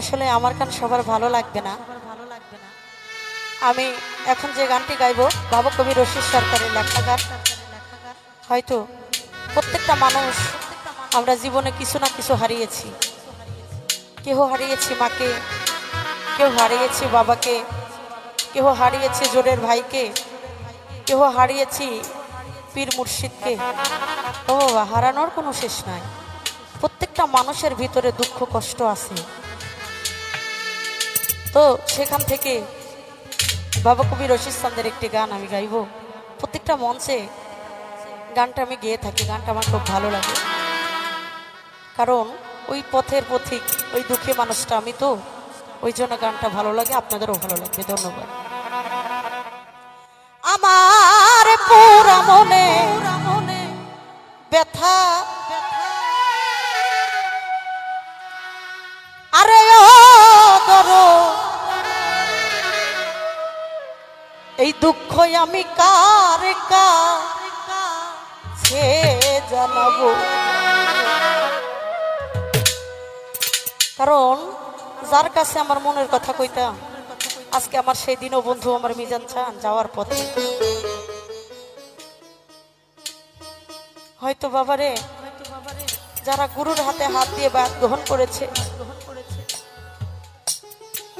আসলে আমার গান সবার ভালো লাগবে না। আমি এখন যে গানটি গাইব, বাবা কবি রশিদ সরকারের লেখা গান। হয়তো প্রত্যেকটা মানুষ আমরা জীবনে কিছু না কিছু হারিয়েছি। কেহ হারিয়েছি মাকে কেউ হারিয়েছি বাবাকে, কেহ হারিয়েছি জোরের ভাইকে, কেহ হারিয়েছি পীর মুর্শিদকে। ও হারানোর কোনো শেষ নাই। প্রত্যেকটা মানুষের ভিতরে দুঃখ, কষ্ট আছে। তো সেখান থেকে বাবা কবি রশিদ চান্দের একটি গান আমি গাইবো। প্রত্যেকটা মঞ্চে গানটা আমি গেয়ে থাকি, গানটা আমার খুব ভালো লাগে। কারণ ওই পথের পথিক, ওই দুঃখী মানুষটা আমি তো, ওই জন্য গানটা ভালো লাগে, আপনাদেরও ভালো লাগবে, ধন্যবাদ। আমার পুরা মনে ব্যথা এই দুঃখ আমি কার কাছে জানাব। কারণ যার কাছে আমার মনের কথা কইতাম, আজকে আমার সেই দিনও বন্ধু আমার মিজান চান যাওয়ার পথে। হয়তো বাবারে, যারা গুরুর হাতে হাত দিয়ে বাদ গ্রহণ করেছে,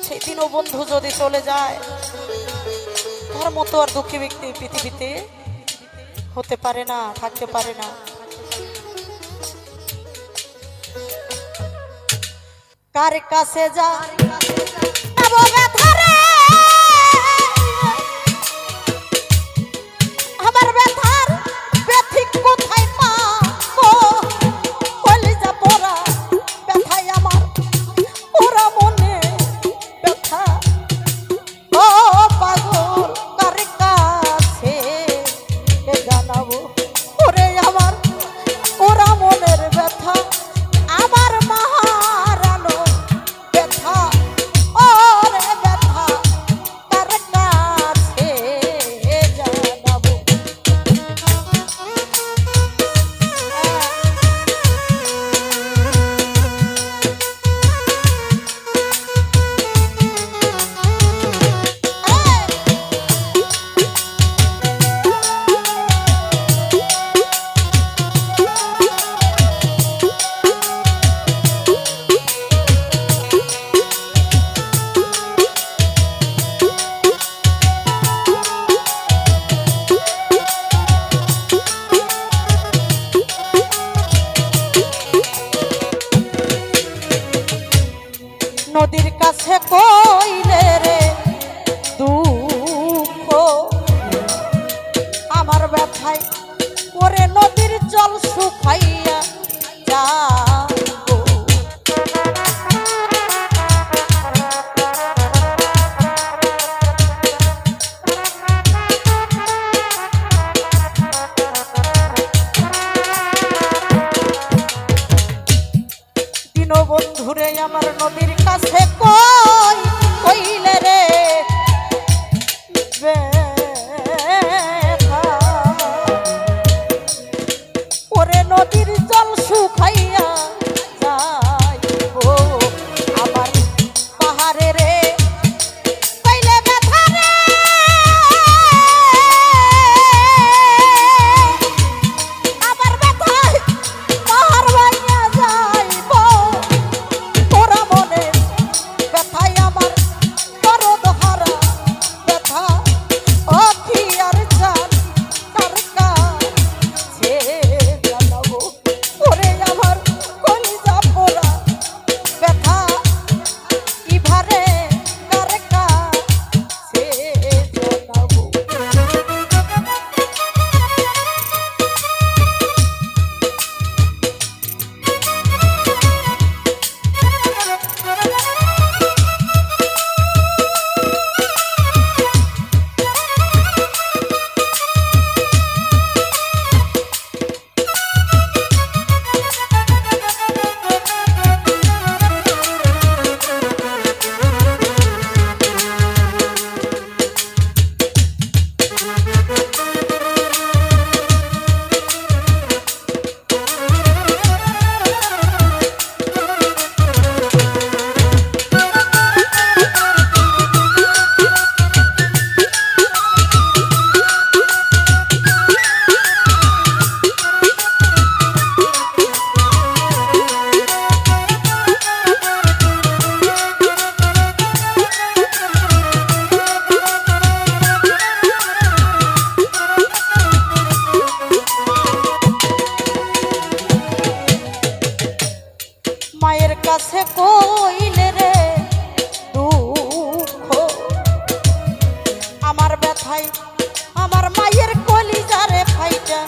সেই দিনও বন্ধু যদি চলে যায় তার মতো আর দুঃখী ব্যক্তি পৃথিবীতে হতে পারে না, থাকতে পারে না। কার কাছে যা? ভাই করে নদীর জল শুকাইয়া আমার মায়ের কলিজারে ফাইটা।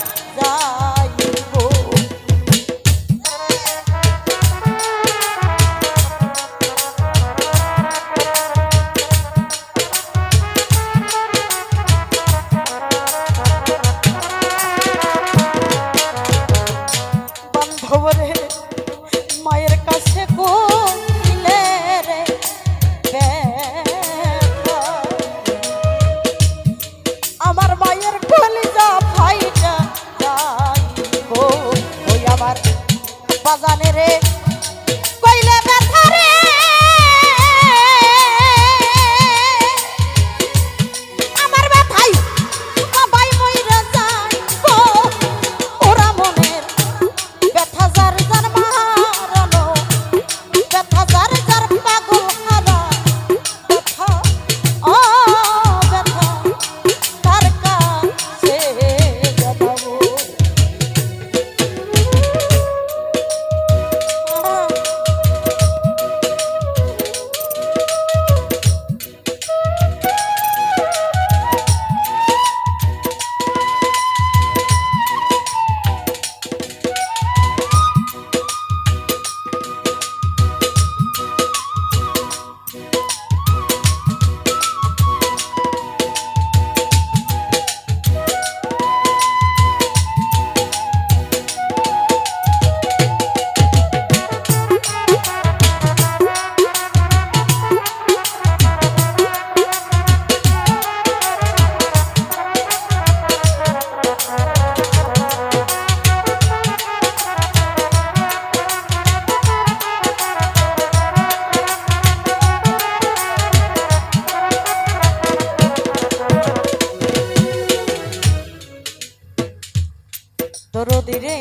দরদিরে।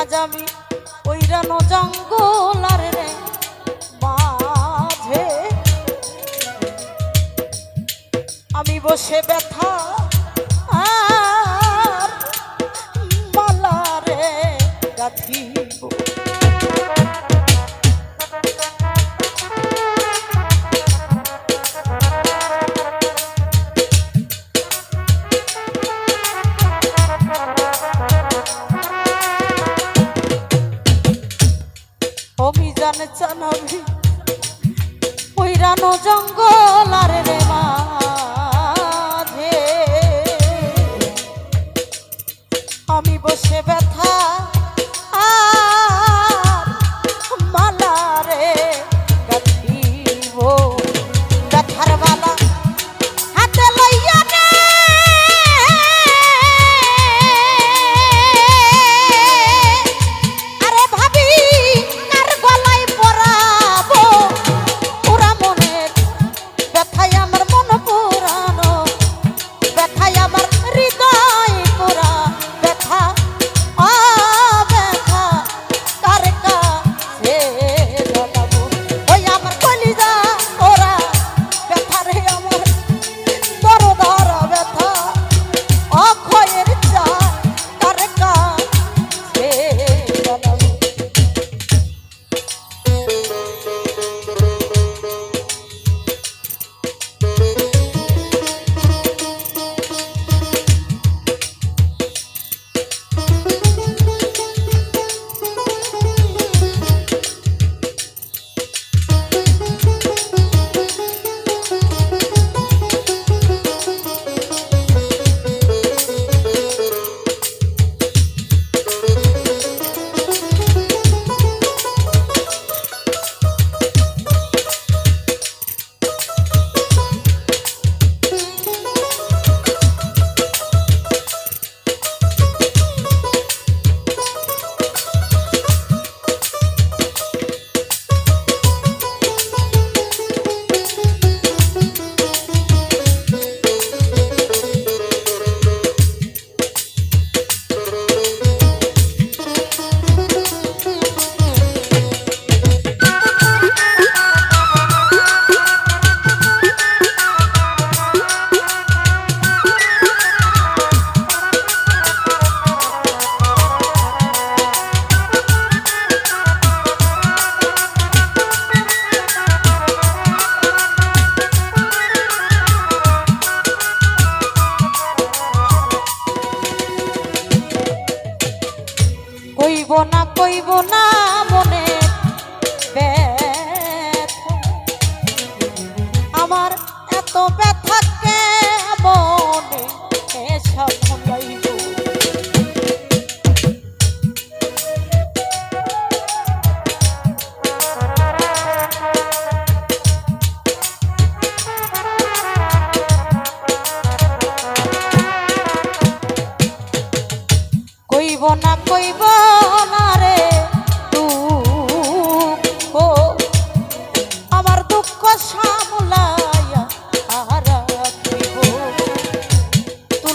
আজ আমি ওই রানো জঙ্গল আর রে মাঝে। আমি বসে ব্যথা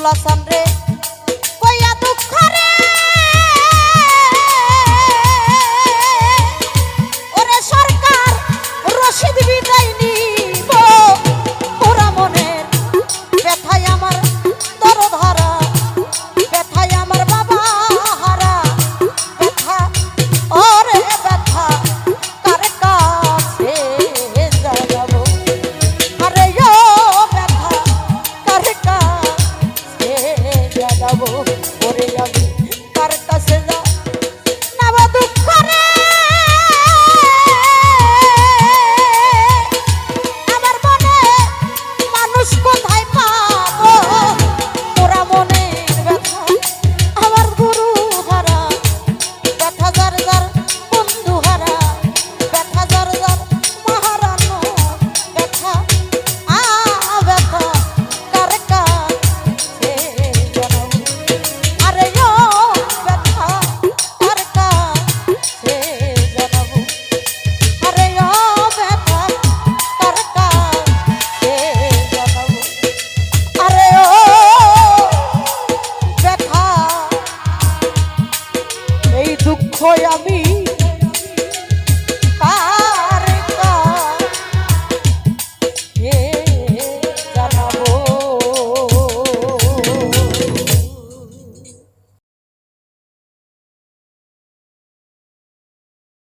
losam